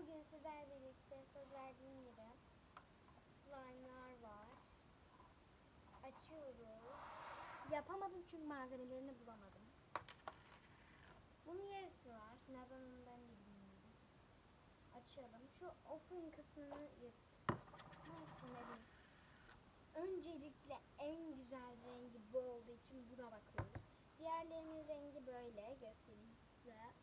Bugün sizlerle birlikte söz verdiğim gibi slime'lar var. Açıyoruz. Yapamadım çünkü malzemelerini bulamadım. Bunun yarısı var. Neden onu ben bilmiyorum. Açalım. Şu open kısmını yırt. Hangisini vereyim? Öncelikle en güzel rengi bu olduğu için buna bakıyoruz. Diğerlerinin rengi böyle. Göstereyim size.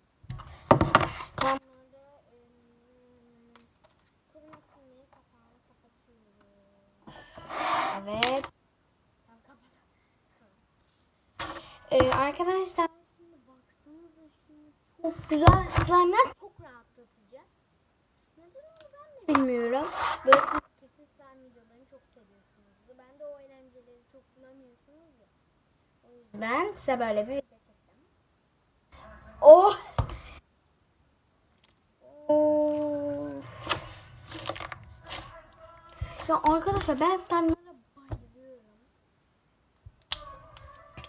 Ee, arkadaşlar Şimdi baksanıza şunu çok güzel slime'lar çok rahatlatıcı. Neden onu ben de bilmiyorum. Böyle siz kesin slime videolarını çok seviyorsunuzdur. Ben de o eğlenceleri çok bulamıyorsunuz ya. O yüzden ben size böyle bir. Oh. Of. Ya arkadaşlar ben slime'lara Bayılıyorum.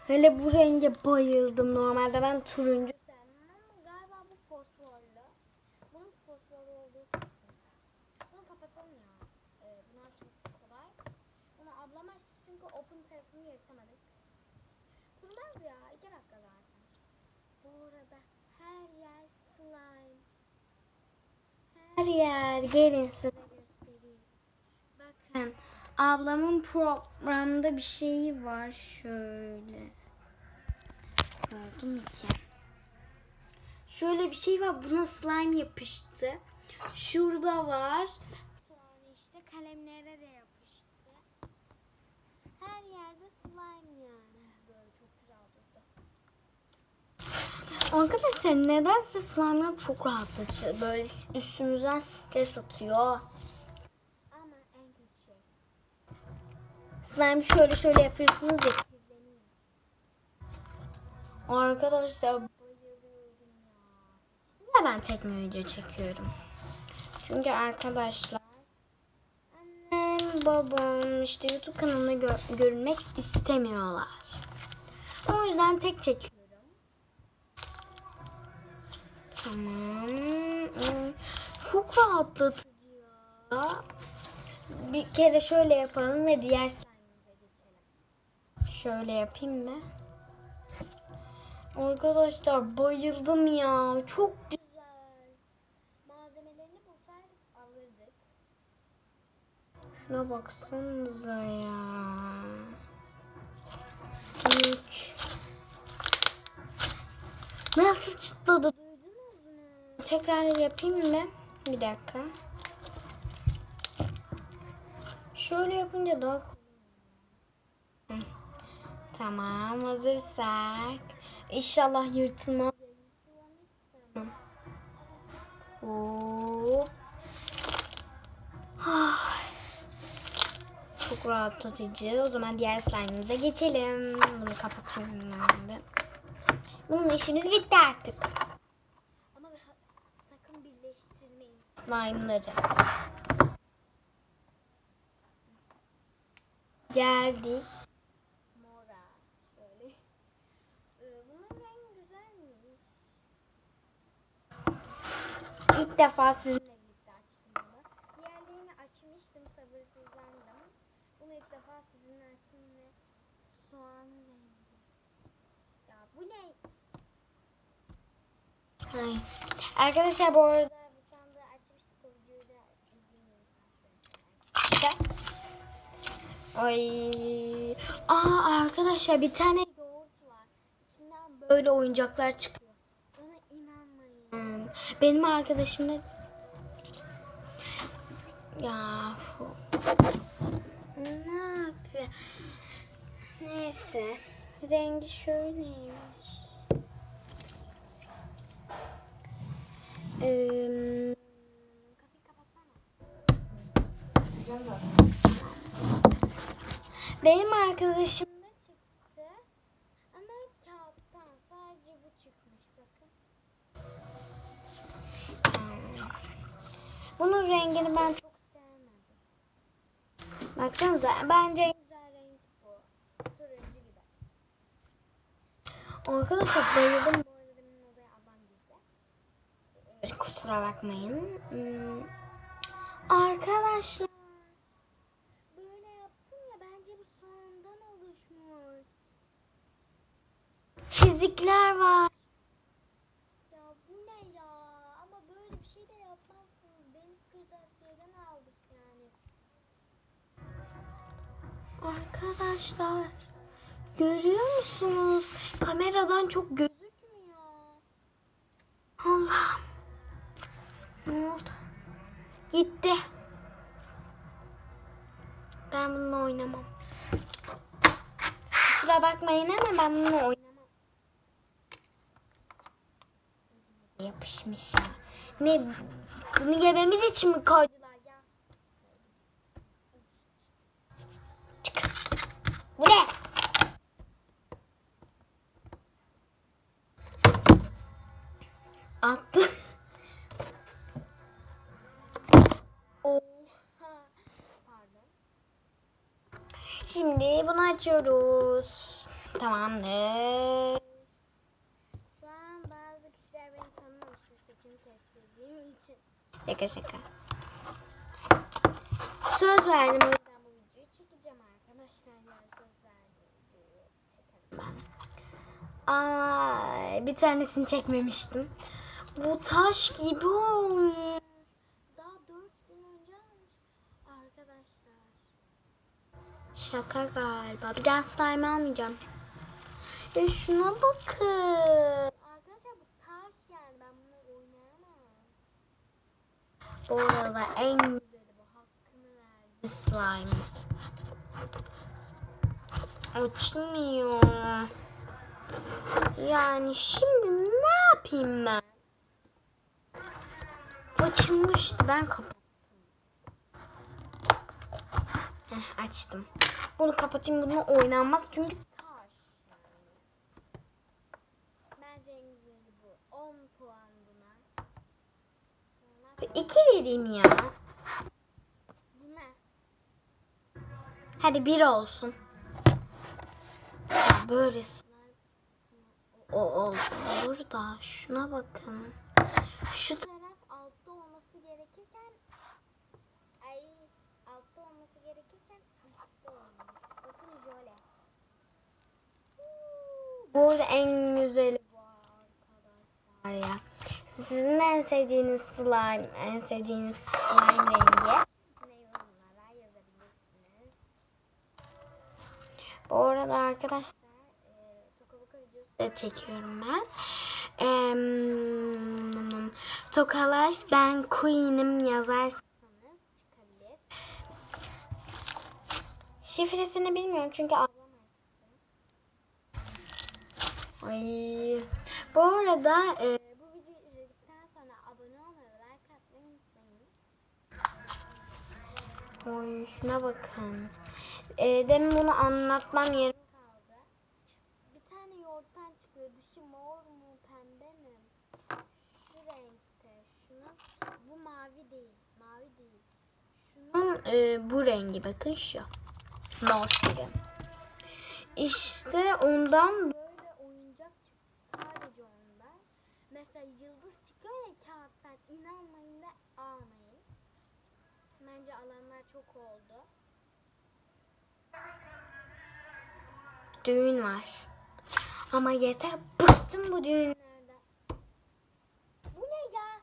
Hele bu renge bayıldım. Normalde ben turuncu. Sevmem. Galiba bu fosforlu. Bunun fosforlu olduğu kesin. Kapatalım ya. Bunu açması kolay. Bunu ablam açtı çünkü open tarafını yırtamadık. Kurmaz ya. iki dakika zaten. Her yer slime. Her yer gelin size. Ablamın programda bir şeyi var şöyle. Oldu mu ki? Şöyle bir şey var. Buna slime yapıştı. Şurada var. Sonra işte kalemlere de yapıştı. Her yerde slime yani. Böyle çok güzel durdu. Arkadaşlar nedense slime'lar çok rahatlatıcı. Böyle üstümüzden stres atıyor. Slime şöyle şöyle yapıyorsunuz ya. Arkadaşlar Bayılıyorum ya. ben tekme video çekiyorum? Çünkü arkadaşlar annem babam işte YouTube kanalına gö- görünmek istemiyorlar. O yüzden tek çekiyorum. Tamam. Çok rahatlatıcı ya. Bir kere şöyle yapalım ve diğer. Şöyle yapayım da. Arkadaşlar bayıldım ya. Çok güzel. Malzemelerini bulsaydık alırdık. Şuna baksanıza ya. Mük. Nasıl çıtladı? Duydunuz mu? Tekrar yapayım mı? Bir dakika. Şöyle yapınca daha. Tamam hazırsak. İnşallah yırtılmaz. Hop. Ah. Çok rahatlatıcı. O zaman diğer slime'ımıza geçelim. Bunu kapatayım ben bir. Bunun işimiz bitti artık. Ama sakın birleştirmeyin. Slime'ları. Geldik. Mora. Şöyle. Ee, bunun rengi güzelmiş. İlk defa sizinle birlikte açtım bunu. Diğerlerini açmıştım sabırsızlandım. Bunu ilk defa sizinle açtım ve soğan rengi. Ya bu ne? Ay. Arkadaşlar bu arada bu. Ay. Aa arkadaşlar bir tane Yoğurt var. İçinden böyle oyuncaklar çıkıyor. Benim arkadaşım da ya ne yapıyor? Neyse rengi şöyleymiş. Ee, benim arkadaşım bunun rengini ben çok sevmedim. baksanıza bence En güzel renk bu. Turuncu gibi. arkadaşlar bayıldım. Bu arada benim odaya ablam girdi. Kusura bakmayın. Hmm. Arkadaşlar. Böyle yaptım ya bence bu soğandan oluşmuş. Çizikler var. Ya bu ne ya? Ama böyle bir şey de yapmazsınız. Deniz kırtasiyeden aldık yani. Arkadaşlar. Görüyor musunuz? Kameradan çok gözükmüyor. Allah'ım. Ne oldu? Gitti. Ben bununla oynamam. Kusura bakmayın ama ben bununla oynamam. Yapışmış ya. Ne? Bunu yememiz için mi koydular Bu ne? Attı. Oha. Pardon. Şimdi bunu açıyoruz. Tamamdır. Şu an bazı kişiler beni tanımamıştır saçımı kestirdiğim için. Şaka şaka. Söz verdim. Ay, bir tanesini çekmemiştim. Bu taş gibi olmuş. Daha 4 gün önce. Arkadaşlar. Şaka galiba. Bir daha slime almayacağım. Ya şuna bakın. Arkadaşlar bu taş yani ben bunu oynayamam. Bu arada en Güzeli bu hakkını verdi. slime. Açılmıyor. Yani şimdi ne yapayım ben? Açılmıştı ben kapattım. Heh, açtım. Bunu kapatayım bunu oynanmaz çünkü Taş. Bence en güzeli bu. 10 puan buna. Sonra iki vereyim ya. Hadi bir olsun. Ya böylesi. O olur da şuna bakın. Şu taraf altta olması gerekirken ay altta olması gerekirken üstte olmuş. Bakın jöle. bu en güzeli Bu arkadaşlar. ya. Sizin en sevdiğiniz slime, en sevdiğiniz slime rengi. Bu arada arkadaşlar da çekiyorum ben. Em, Toka Life ben Queen'im yazarsanız sanız çıkabilir. şifresini bilmiyorum çünkü. Ay. Bu arada e, bu videoyu izledikten sonra abone olmayı like atmayı unutmayın. Oy şuna bakın. E, demin bunu anlatmam yarım kaldı. Bir tane yoğurttan çıkıyor. Dışı mor mu pembe mi? Şu renkte. Şunun bu mavi değil. Mavi değil. Şunun e, bu rengi bakın şu. Mor gibi. İşte ondan böyle oyuncak çıktı. Sadece ondan. Mesela yıldız çıkıyor ya kağıttan. İnanmayın da almayın. Bence alanlar çok oldu. Düğün var. Ama yeter bıktım bu düğün. Nerede? Bu ne ya?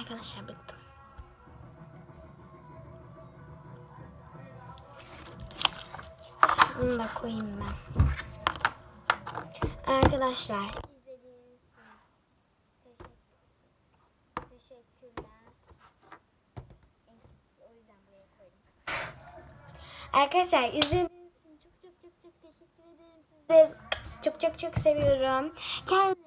Arkadaşlar bıktım. Bunu da koyayım ben. Arkadaşlar teşekkürler. En kötüsü o yüzden buraya koydum. Arkadaşlar izlediğiniz için çok çok çok çok teşekkür ederim. Siz de çok çok çok seviyorum. Kendinize